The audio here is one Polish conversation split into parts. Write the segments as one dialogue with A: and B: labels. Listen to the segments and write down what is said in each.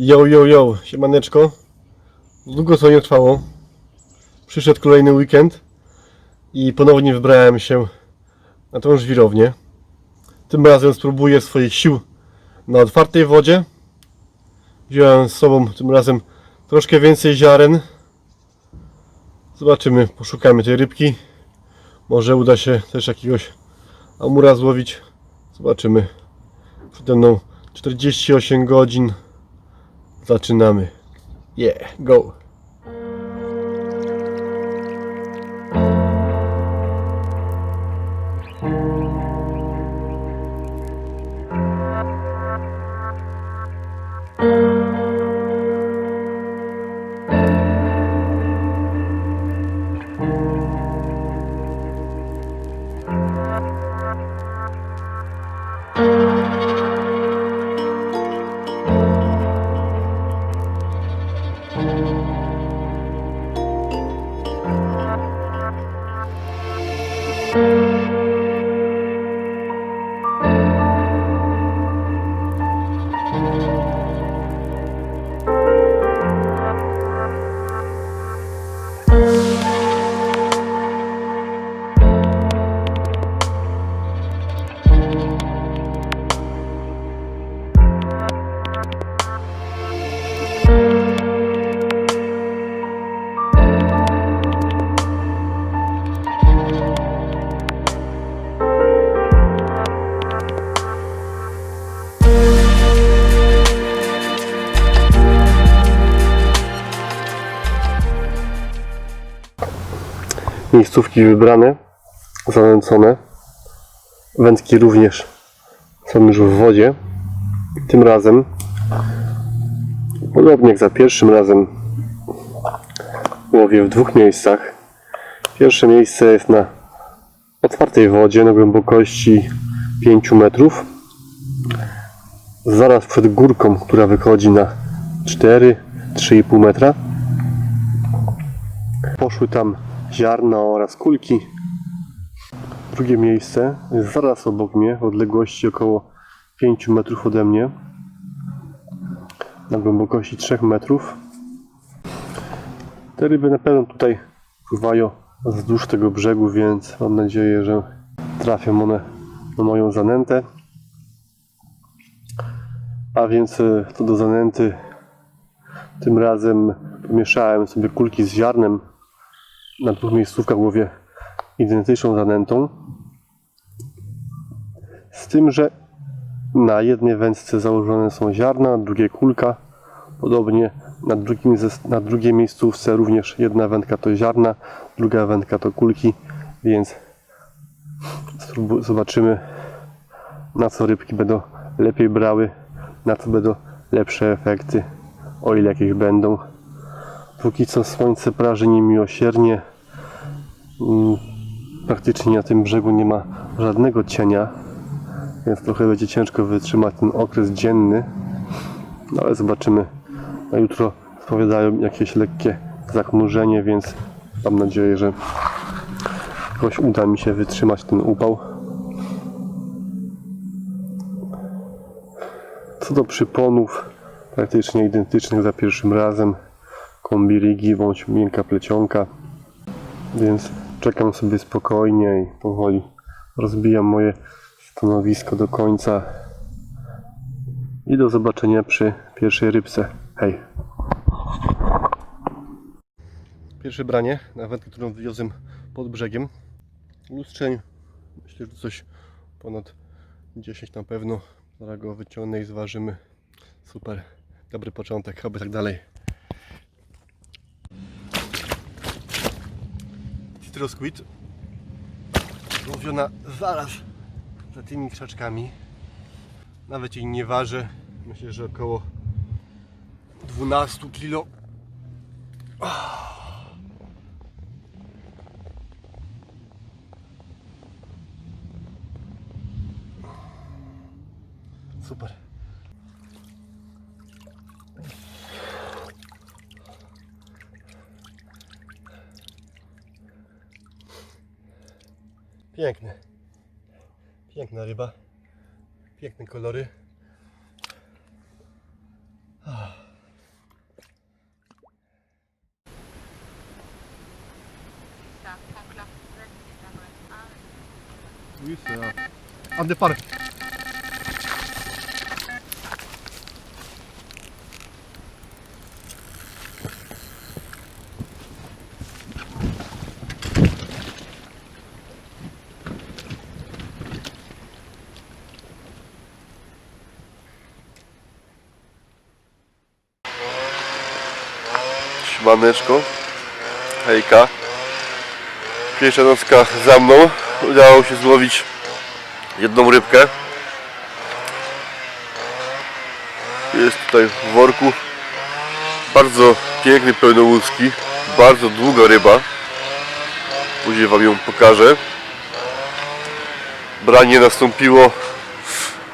A: Yo, yo, yo, siemaneczko. Długo to nie trwało. Przyszedł kolejny weekend i ponownie wybrałem się na tą żwirownię. Tym razem spróbuję swoich sił na otwartej wodzie. Wziąłem z sobą tym razem troszkę więcej ziaren. Zobaczymy, poszukamy tej rybki. Może uda się też jakiegoś amura złowić. Zobaczymy. Przede mną 48 godzin. Zaczynamy. Yeah, go. Miejscówki wybrane, zanęcone. Wędki również są już w wodzie. Tym razem, podobnie jak za pierwszym razem, łowię w dwóch miejscach. Pierwsze miejsce jest na otwartej wodzie na głębokości 5 metrów. Zaraz przed górką, która wychodzi na 4-3,5 metra. Poszły tam ziarna oraz kulki. Drugie miejsce jest zaraz obok mnie, w odległości około 5 metrów ode mnie. Na głębokości 3 metrów. Te ryby na pewno tutaj pływają wzdłuż tego brzegu, więc mam nadzieję, że trafią one na moją zanętę. A więc e, to do zanęty tym razem pomieszałem sobie kulki z ziarnem na dwóch miejscówkach łowię identyczną zanętą. Z tym, że na jednej wędce założone są ziarna, na drugiej kulka. Podobnie na, drugim, na drugiej miejscówce również jedna wędka to ziarna, druga wędka to kulki, więc zobaczymy na co rybki będą lepiej brały, na co będą lepsze efekty, o ile jakieś będą. Póki co słońce praży niemiłosiernie. Mm, Praktycznie na tym brzegu nie ma żadnego cienia, więc trochę będzie ciężko wytrzymać ten okres dzienny. No ale zobaczymy. Na jutro zapowiadają jakieś lekkie zachmurzenie, więc mam nadzieję, że jakoś uda mi się wytrzymać ten upał. Co do przyponów, praktycznie identycznych za pierwszym razem kombirigi bądź miękka plecionka. Więc czekam sobie spokojnie i powoli rozbijam moje stanowisko do końca. I do zobaczenia przy pierwszej rybce. Hej! Pierwsze branie na wędkę, którą wywiozłem pod brzegiem. Lustrzeń. Myślę, że coś ponad 10 na pewno. Zaraz go wyciągnę i zważymy. Super. Dobry początek, aby tak dalej. Citrus Squid łowiona zaraz za tymi krzaczkami. Nawet jej nie waży. Myślę, że około 12 kg. Super. Piękny. Piękna ryba. Piękne kolory. Ande par. Siemaneczko. Hejka. Pierwsza nocka za mną. Udało się złowić jedną rybkę. Jest tutaj w worku. Bardzo piękny pełnołuski. Bardzo długa ryba. Później Wam ją pokażę. Branie nastąpiło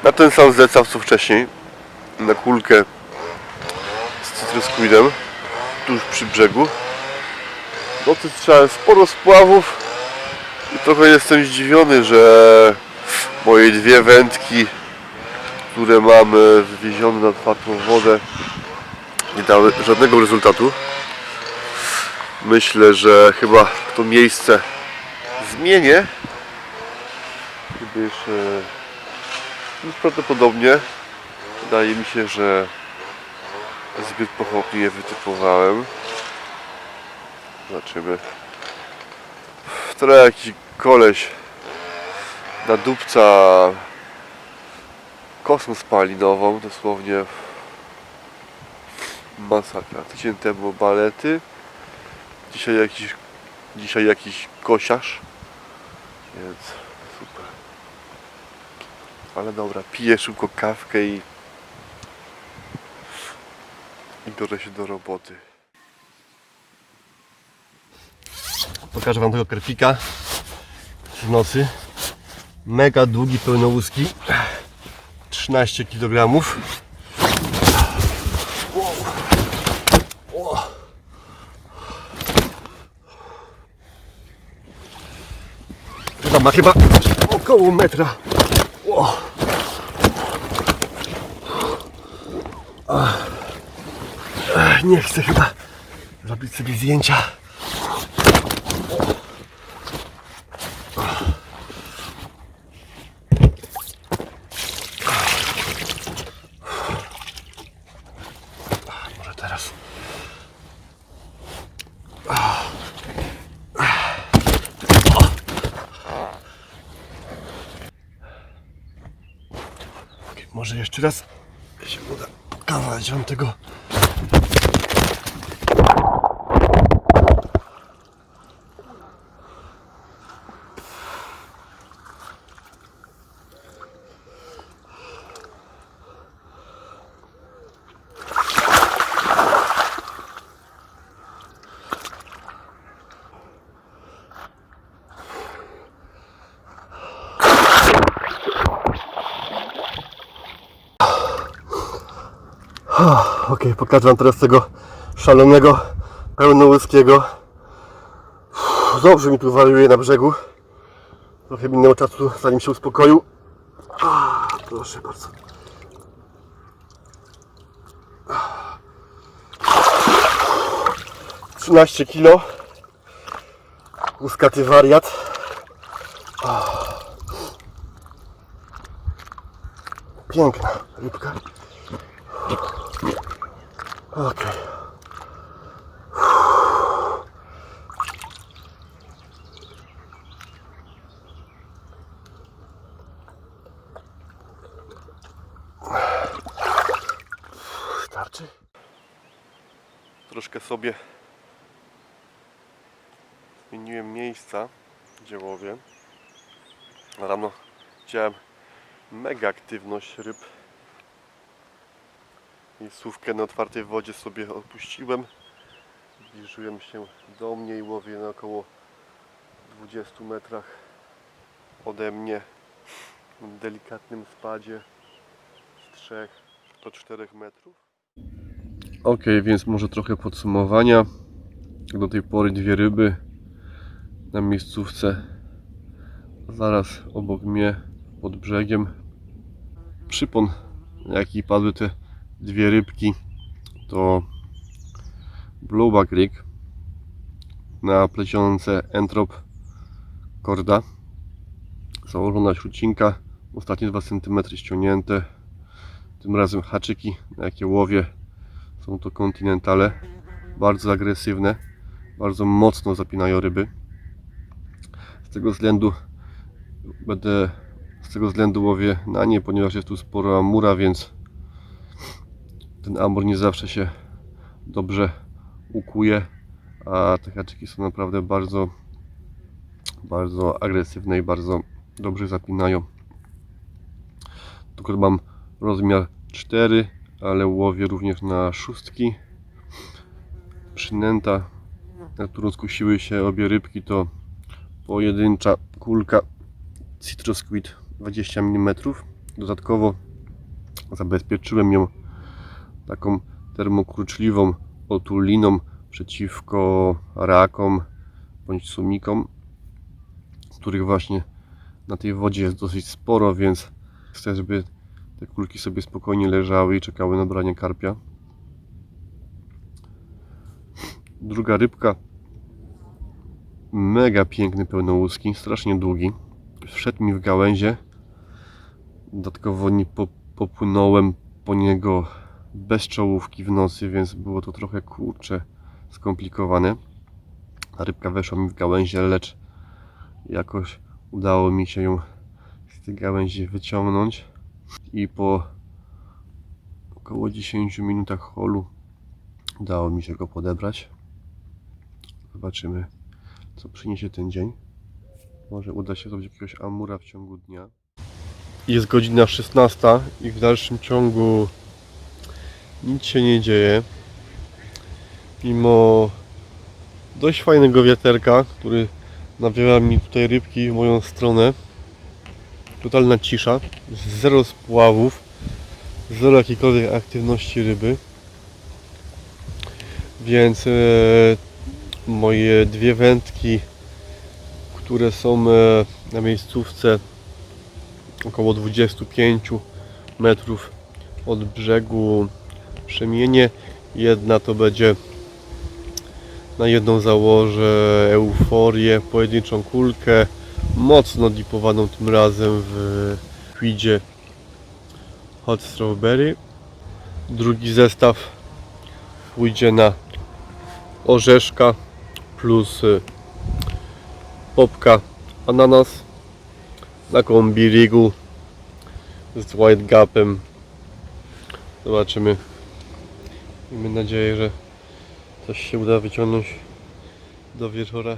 A: na ten sam zlecaw co wcześniej. Na kulkę z cytrusquidem tuż przy brzegu. Nocy strzałem sporo spławów i trochę jestem zdziwiony, że moje dwie wędki, które mam e, wywiezione na otwartą wodę nie dały żadnego rezultatu. Myślę, że chyba to miejsce zmienię, gdyż e, no, prawdopodobnie wydaje mi się, że zbyt pochopnie wytypowałem. Zobaczymy. Wczoraj jakiś koleś na dupca kosmos spalinową, dosłownie masakra. Tydzień temu balety, dzisiaj jakiś, dzisiaj jakiś kosiarz, więc super. Ale dobra, piję szybko kawkę i i biorę się do roboty. Pokażę Wam tego kerpika w nocy. Mega długi, pełnołuski. 13 kg. Chyba ma chyba około metra. Nie chcę chyba robić sobie zdjęcia. Może teraz. Może jeszcze raz się uda kawałek wam tego Okej, pokażę wam teraz tego szalonego, pełnołyskiego. Dobrze mi tu wariuje na brzegu. Trochę minęło czasu, zanim się uspokoił. A, proszę bardzo. 13 kilo. Łuskaty wariat. Piękna rybka. Okej. Starczy? Troszkę sobie zmieniłem miejsca gdzie łowię. Rano widziałem mega aktywność ryb. Miejscówkę na otwartej wodzie sobie opuściłem. Zbliżyłem się do mnie i łowię na około 20 metrach ode mnie w delikatnym spadzie z 3 do 4 metrów. Ok, więc może trochę podsumowania. Do tej pory dwie ryby na miejscówce zaraz obok mnie pod brzegiem. przypon, jaki padły te dwie rybki, to Blueback Rig na plecionce Entrop Korda. Założona śrucinka, ostatnie 2 cm ściągnięte. Tym razem haczyki, na jakie łowię, są to kontynentale. Bardzo agresywne, bardzo mocno zapinają ryby. Z tego względu będę z tego względu łowię na nie, ponieważ jest tu sporo amura, więc ten amur nie zawsze się dobrze ukuje, a te haczyki są naprawdę bardzo bardzo agresywne i bardzo dobrze zapinają. Tylko mam rozmiar 4, ale łowię również na szóstki. Przynęta, na którą skusiły się obie rybki, to pojedyncza kulka Citrus Squid 20 mm. Dodatkowo zabezpieczyłem ją taką termokruczliwą otuliną przeciwko rakom bądź sumikom, których właśnie na tej wodzie jest dosyć sporo, więc chcę, żeby te kulki sobie spokojnie leżały i czekały na branie karpia. Druga rybka, mega piękny pełnołuski, strasznie długi. Wszedł mi w gałęzie. Dodatkowo nie po, popłynąłem po niego bez czołówki w nocy, więc było to trochę kurcze skomplikowane. Ta rybka weszła mi w gałęzie, lecz jakoś udało mi się ją z tej gałęzi wyciągnąć i po około 10 minutach holu udało mi się go podebrać. Zobaczymy, co przyniesie ten dzień. Może uda się zrobić jakiegoś amura w ciągu dnia. Jest godzina 16 i w dalszym ciągu nic się nie dzieje. Mimo dość fajnego wiaterka, który nawiewa mi tutaj rybki w moją stronę. Totalna cisza, zero spławów, zero jakiejkolwiek aktywności ryby. Więc e, moje dwie wędki, które są e, na miejscówce około 25 metrów od brzegu przemienie. Jedna to będzie na jedną założę euforię, pojedynczą kulkę, mocno dipowaną tym razem w quidzie Hot Strawberry. Drugi zestaw pójdzie na orzeszka plus y, popka ananas na kombi rigu z white gapem. Zobaczymy. Miejmy nadzieję, że coś się uda wyciągnąć do wieczora.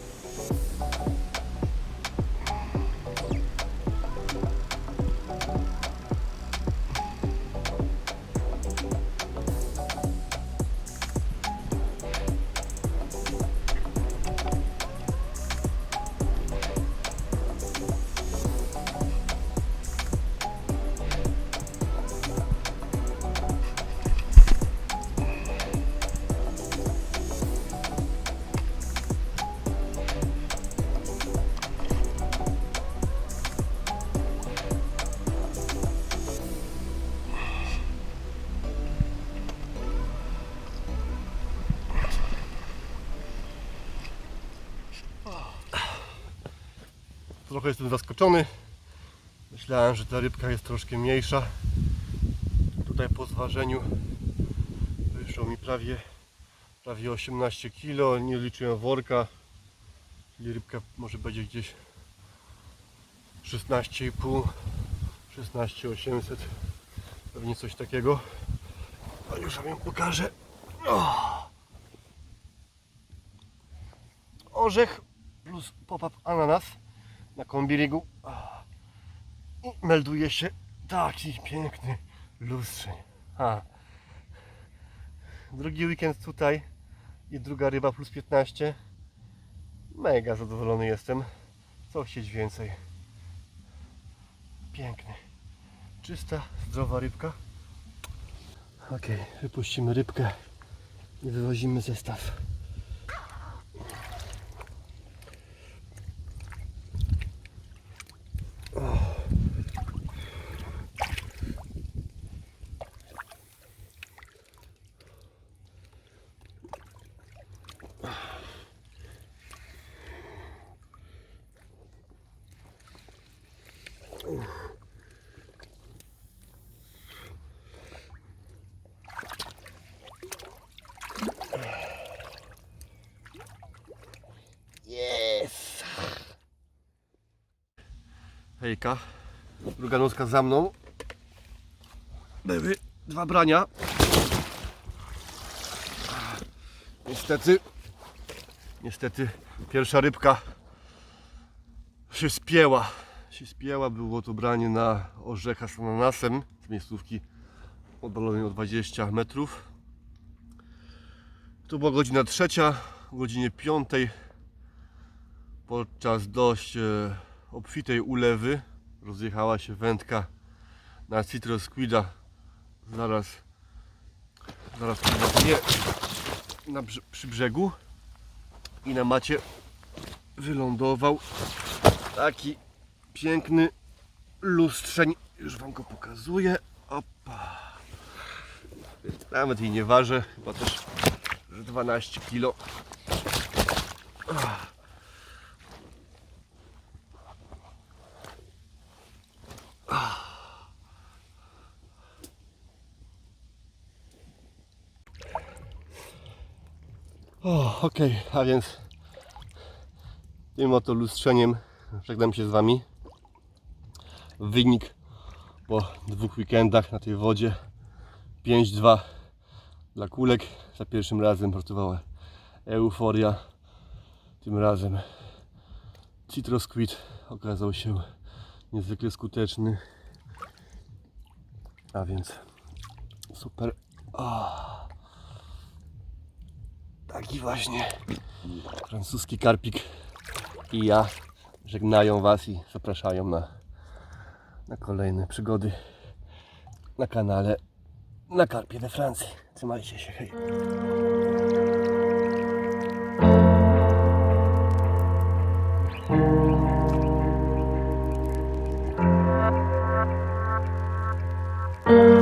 A: Thank you. Trochę jestem zaskoczony. Myślałem, że ta rybka jest troszkę mniejsza. Tutaj po zważeniu wyszło mi prawie, prawie 18 kg. Nie liczyłem worka. Czyli rybka może będzie gdzieś 16,5 16800 pewnie coś takiego a już wam ją pokażę O! orzech plus pop-up ananas na kombirigu i melduje się taki piękny lustrzeń drugi weekend tutaj i druga ryba plus 15 mega zadowolony jestem co chcieć więcej Piękny. Czysta, zdrowa rybka. Ok, wypuścimy rybkę i wywozimy zestaw. Hejka. Druga noska za mną. Były dwa brania. Niestety, niestety pierwsza rybka się spięła. Się spięła, było to branie na orzecha z ananasem z miejscówki oddalonej o 20 metrów. Tu była godzina trzecia, o godzinie piątej podczas dość e, obfitej ulewy. Rozjechała się wędka na Citrus Squida. Zaraz zaraz nie na, brz- przy brzegu. I na macie wylądował taki piękny lustrzeń. Już wam go pokazuję. Opa. Nawet jej nie ważę chyba też że 12 kilo O, okej, a więc tym oto lustrzeniem żegnam się z Wami. Wynik po dwóch weekendach na tej wodzie 5-2 dla kulek. Za pierwszym razem pracowała euforia. Tym razem Citrus okazał się niezwykle skuteczny. A więc super. O. Taki właśnie francuski karpik i ja żegnają Was i zapraszają na, na kolejne przygody na kanale na karpie we Francji. Trzymajcie się, hej! thank you